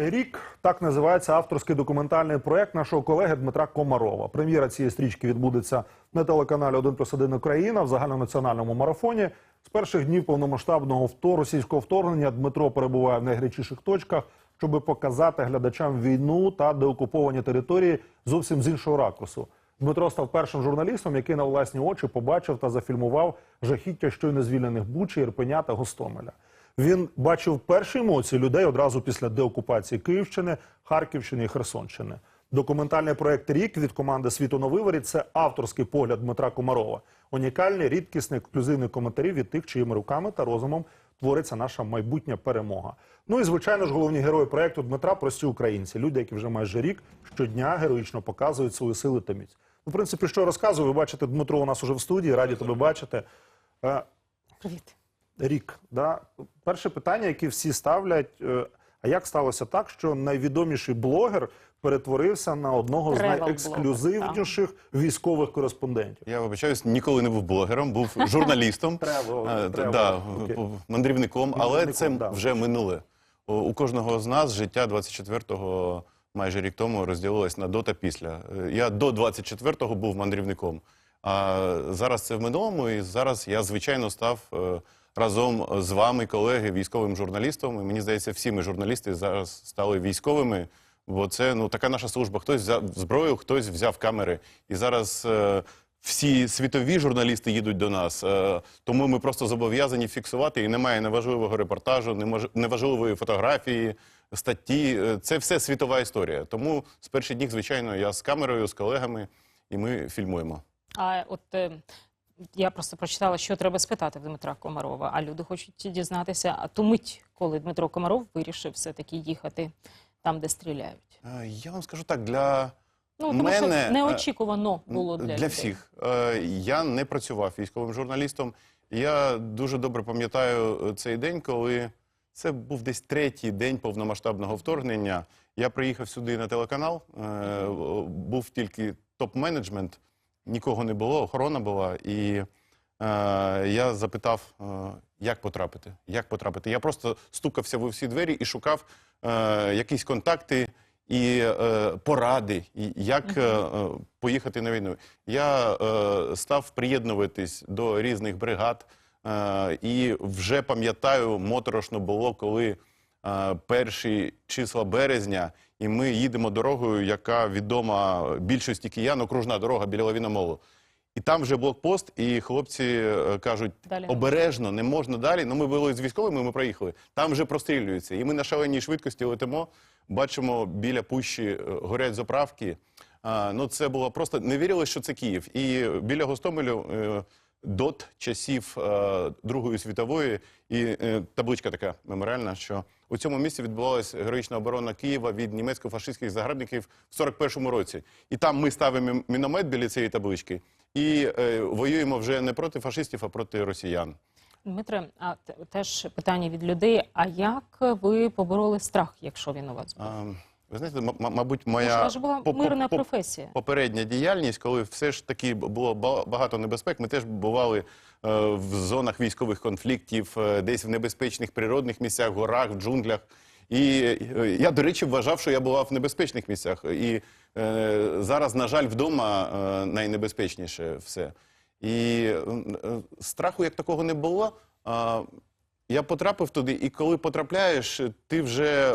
Рік так називається авторський документальний проект нашого колеги Дмитра Комарова. Прем'єра цієї стрічки відбудеться на телеканалі 1 плюс 1 Україна в загальнонаціональному марафоні. З перших днів повномасштабного вто- російського вторгнення Дмитро перебуває в найгарячіших точках, щоб показати глядачам війну та деокуповані території зовсім з іншого ракурсу. Дмитро став першим журналістом, який на власні очі побачив та зафільмував жахіття щойно звільнених Бучі, Ірпеня та Гостомеля. Він бачив перші емоції людей одразу після деокупації Київщини, Харківщини і Херсонщини. Документальний проект Рік від команди Світу на виворі це авторський погляд Дмитра Комарова. Унікальний, рідкісний, ексклюзивний коментарі від тих, чиїми руками та розумом твориться наша майбутня перемога. Ну і звичайно ж, головні герої проекту Дмитра прості українці, люди, які вже майже рік щодня героїчно показують свою силу та міць. Ну, в принципі, що розказую, ви бачите, Дмитро у нас уже в студії, раді тебе бачити. Е, Привіт. Рік. Да? Перше питання, яке всі ставлять: е, а як сталося так, що найвідоміший блогер перетворився на одного з найексклюзивніших військових кореспондентів? Я вибачаюсь, ніколи не був блогером, був журналістом, Е, да, мандрівником, але це вже минуле. У- кожного з нас життя 24-го майже рік тому розділилось на до та після. Е, Я до 24-го був мандрівником, а зараз це в минулому, і зараз я, звичайно, став разом з вами, колеги, військовим журналістом. І мені здається, всі ми журналісти зараз стали військовими. Бо це ну така наша служба. Хтось взяв зброю, хтось взяв камери. І зараз е, всі світові журналісти їдуть до нас. Е, тому ми просто зобов'язані фіксувати. І немає неважливого репортажу, немож- неважливої фотографії, статті. Е, Це все світова історія. Тому з перших днів, звичайно, я з камерою, з колегами, і ми фільмуємо. А от е, я просто прочитала, що треба спитати в Дмитра Комарова. А люди хочуть дізнатися, а ту мить, коли Дмитро Комаров вирішив все-таки їхати там, де стріляють. Е, Я вам скажу так, для Ну тому Мене, що е, неочікувано було для, людей. всіх. Е, Я не працював військовим журналістом. Я дуже добре пам'ятаю цей день, коли це був десь третій день повномасштабного вторгнення. Я приїхав сюди на телеканал. Був тільки топ-менеджмент, нікого не було, охорона була. І е, я запитав, е, як потрапити. Як потрапити. Я просто стукався в усі двері і шукав е, якісь контакти і е, поради, і як е, е, поїхати на війну. Я е, став приєднуватись до різних бригад, е, і вже пам'ятаю, моторошно було, коли е, перші числа березня, і ми їдемо дорогою, яка відома більшості киян, окружна дорога біля Лавіномолу. І там вже блокпост, і хлопці е, кажуть, Далі обережно, не можна далі. Ну, ми були з військовими, ми проїхали. Там вже прострілюються. І ми на шаленій швидкості летимо, бачимо біля пущі е, горять заправки. А, ну, це було просто не вірили, що це Київ. І біля Гостомелю е, дот часів е, Другої світової, і е, табличка така меморіальна, що у цьому місці відбувалася героїчна оборона Києва від німецько-фашистських загарбників в 41-му році. І там ми ставимо міномет біля цієї таблички і е, воюємо вже не проти фашистів, а проти росіян. Дмитре, а теж питання від людей: а як ви побороли страх, якщо він у вас був? А, ви знаєте, м- м- мабуть, моя це ж була по- по- мирна по- професія. попередня діяльність, коли все ж таки було ба- багато небезпек. Ми теж бували е, в зонах військових конфліктів, е, десь в небезпечних природних місцях, в горах, в джунглях. І е, я, до речі, вважав, що я бував в небезпечних місцях. І е, зараз, на жаль, вдома е, найнебезпечніше все. І е, страху як такого не було. А, я потрапив туди, і коли потрапляєш, ти вже е,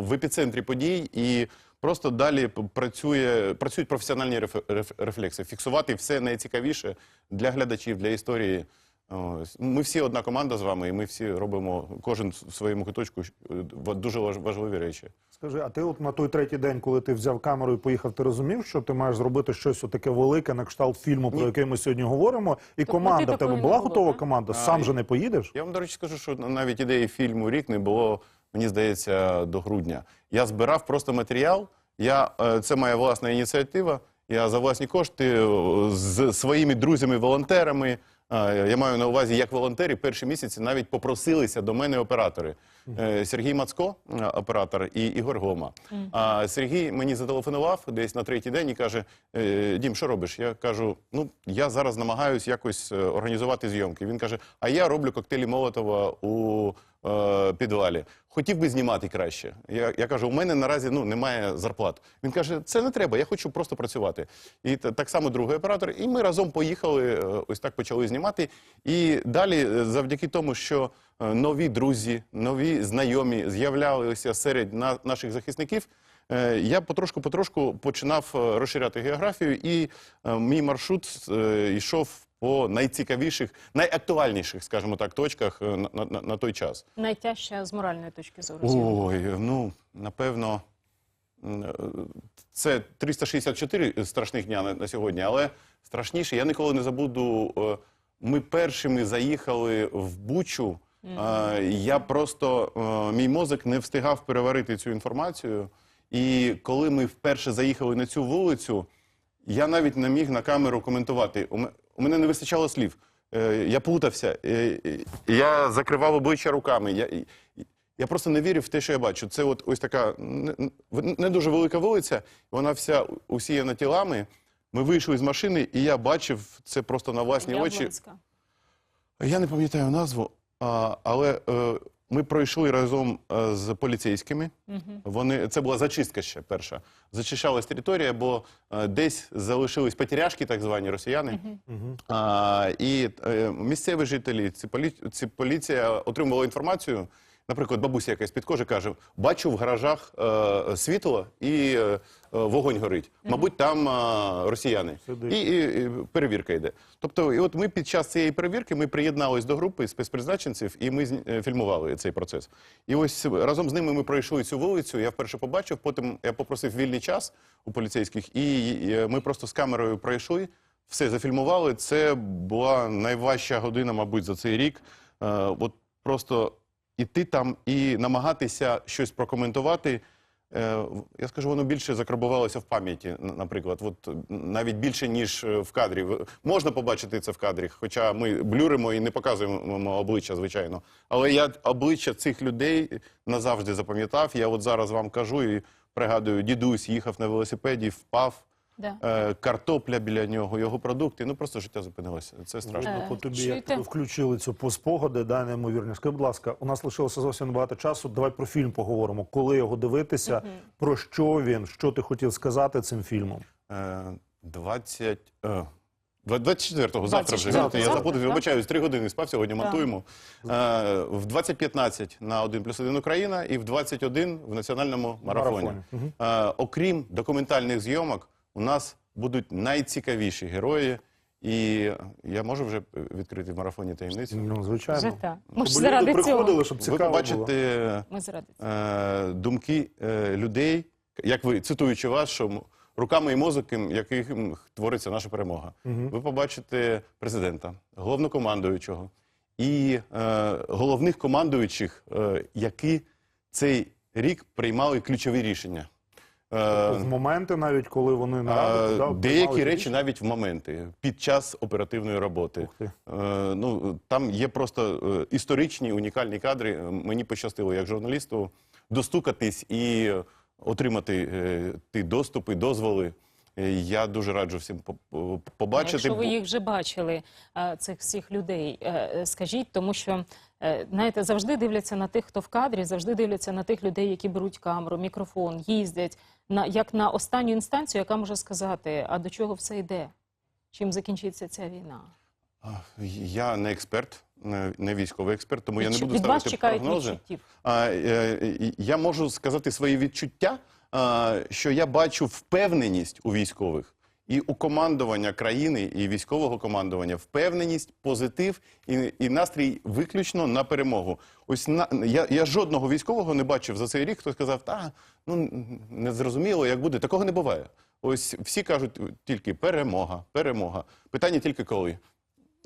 в епіцентрі подій, і просто далі працює, працюють професіональні реф- реф- рефлекси. Фіксувати все найцікавіше для глядачів, для історії. Ось. Ми всі одна команда з вами, і ми всі робимо кожен в своєму куточку е, в- дуже важ- важливі речі. Скажи, а ти от на той третій день, коли ти взяв камеру і поїхав, ти розумів, що ти маєш зробити щось таке велике на кшталт фільму, про Ні. який ми сьогодні говоримо, і Тобто команда ти в тебе такої була було, готова так? команда? А, Сам і- же не поїдеш? Я вам, до речі, скажу, що навіть ідеї фільму рік не було, мені здається, до грудня. Я збирав просто матеріал. Я, е, це моя власна ініціатива. Я за власні кошти е, з своїми друзями-волонтерами. Я маю на увазі, як волонтери перші місяці навіть попросилися до мене оператори. Е, Сергій Мацко, е, оператор, і Ігор Гома. А Сергій мені зателефонував десь на третій день і каже: «Е, Дім, що робиш? Я кажу: ну я зараз намагаюсь якось організувати зйомки. Він каже: А я роблю коктейлі Молотова у е, підвалі. Хотів би знімати краще. Я, я кажу, у мене наразі ну немає зарплат. Він каже, це не треба, я хочу просто працювати. І та- так само другий оператор. І ми разом поїхали, ось так почали знімати. І далі, завдяки тому, що нові друзі, нові знайомі з'являлися серед на, наших захисників. е, Я потрошку-потрошку починав е, розширяти географію, і е, мій маршрут е, йшов по найцікавіших, найактуальніших, скажімо так, точках е, на, на, на той час. Найтяжче з моральної точки зору. Ой, ну напевно, е, це 364 страшних дня на, на сьогодні, але страшніше, я ніколи не забуду. е, Ми першими заїхали в Бучу. Я просто е, мій мозок не встигав переварити цю інформацію. І коли ми вперше заїхали на цю вулицю, я навіть не міг на камеру коментувати. У ме- у мене не вистачало слів. Е, Я плутався. Е, е, Я закривав обличчя руками. Я, я просто не вірив в те, що я бачу. Це от ось така не, не дуже велика вулиця, вона вся усіяна тілами. Ми вийшли з машини, і я бачив це просто на власні очі. Яблонська. Я не пам'ятаю назву, але е, ми пройшли разом е, з поліцейськими. Вони це була зачистка ще перша. Зачищалась територія, бо е, десь залишились потеряшки, так звані росіяни. А, і місцеві жителі, ці, полі, ці поліція отримувала інформацію. Наприклад, бабуся якась підкоже каже: бачу в гаражах е, світло і е, е, вогонь горить. Мабуть, там е, росіяни. І, і, і перевірка йде. Тобто, і от ми під час цієї перевірки ми приєднались до групи спецпризначенців, і ми е, фільмували цей процес. І ось разом з ними ми пройшли цю вулицю. Я вперше побачив. Потім я попросив вільний час у поліцейських, і, і ми просто з камерою пройшли. Все зафільмували. Це була найважча година, мабуть, за цей рік. Е, от просто іти там і намагатися щось прокоментувати. Е, Я скажу, воно більше закарбувалося в пам'яті, наприклад, от навіть більше ніж е, в кадрі. Можна побачити це в кадрі, хоча ми блюримо і не показуємо обличчя, звичайно. Але я обличчя цих людей назавжди запам'ятав. Я от зараз вам кажу і пригадую, дідусь їхав на велосипеді, впав. Да. е, Картопля біля нього, його продукти. Ну просто життя зупинилося. Це страшно. Е, по тобі, як включили цю по спогади, да, неймовірні. Скажи, будь ласка, у нас лишилося зовсім небагато часу. Давай про фільм поговоримо. Коли його дивитися, про що він, що ти хотів сказати цим фільмом? Е, 20... е, 24-го, завтра вже. 24-го, Знаєте, Я завтра, заходив, так. вибачаюсь, три години спав, сьогодні монтуємо. Е, В 20.15 на 1 плюс 1 Україна і в 21 в національному марафоні. Марафоні. Е, Окрім документальних зйомок, у нас будуть найцікавіші герої. І я можу вже відкрити в марафоні таємницю. Ну, звичайно. Вже так. Ми ж заради цього. приходили, щоб Ви цікаво побачите Ми заради цього. е, думки е, людей, як ви цитуючи вас, що руками і мозоком, яких твориться наша перемога. Ви побачите президента, головнокомандуючого і е, головних командуючих, е, які цей рік приймали ключові рішення. Е, В моменти навіть, коли вони а, наради, да, деякі приймали речі навіть в моменти під час оперативної роботи. Ух ти. Е, ну там є просто е, історичні унікальні кадри. Е, Мені пощастило як журналісту достукатись і отримати е, ті доступи, дозволи. Е, Я дуже раджу всім по- по- побачити. Якщо ви їх вже бачили, е, цих всіх людей, е, е, скажіть, тому що е, знаєте, завжди дивляться на тих, хто в кадрі, завжди дивляться на тих людей, які беруть камеру, мікрофон, їздять на як на останню інстанцію, яка може сказати, а до чого все йде? Чим закінчиться ця війна? Я не експерт, не, військовий експерт, тому я не буду від вас ставити чекають прогнози. відчуттів. А, е, е, я можу сказати свої відчуття, що я бачу впевненість у військових і у командування країни, і військового командування, впевненість, позитив і, і настрій виключно на перемогу. Ось на я, я жодного військового не бачив за цей рік, хто сказав, та ну не зрозуміло, як буде. Такого не буває. Ось всі кажуть тільки перемога, перемога. Питання тільки коли.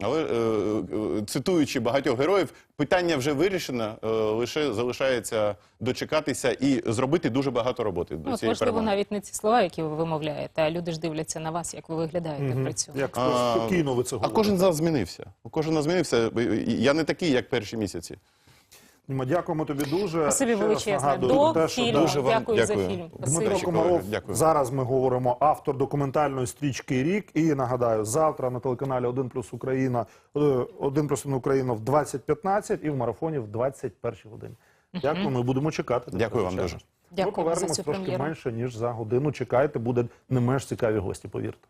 Але е, е, цитуючи багатьох героїв, питання вже вирішено, е, лише залишається дочекатися і зробити дуже багато роботи до Ну, от, цієї можливо, перемоги. навіть не ці слова, які ви вимовляєте, а люди ж дивляться на вас, як ви виглядаєте при цьому. Як А, спокійно ви це А говорите. кожен з нас змінився. Кожен з нас змінився. Я не такий, як перші місяці. Діма, дякуємо тобі дуже. Спасибі величезне. нагадую До те, що фільму. Дуже вам Дякую, за фільм. Дмитро Спасибі. Комаров, Дякую. зараз ми говоримо автор документальної стрічки Рік. І нагадаю, завтра на телеканалі 1 плюс Україна, е, 1 плюс Україна в 20.15 і в марафоні в 21 годині. Дякую, ми будемо чекати. Дякую вам дуже. Ми повернемось трошки прем'єру. менше ніж за годину. Чекайте, буде не менш цікаві гості. Повірте.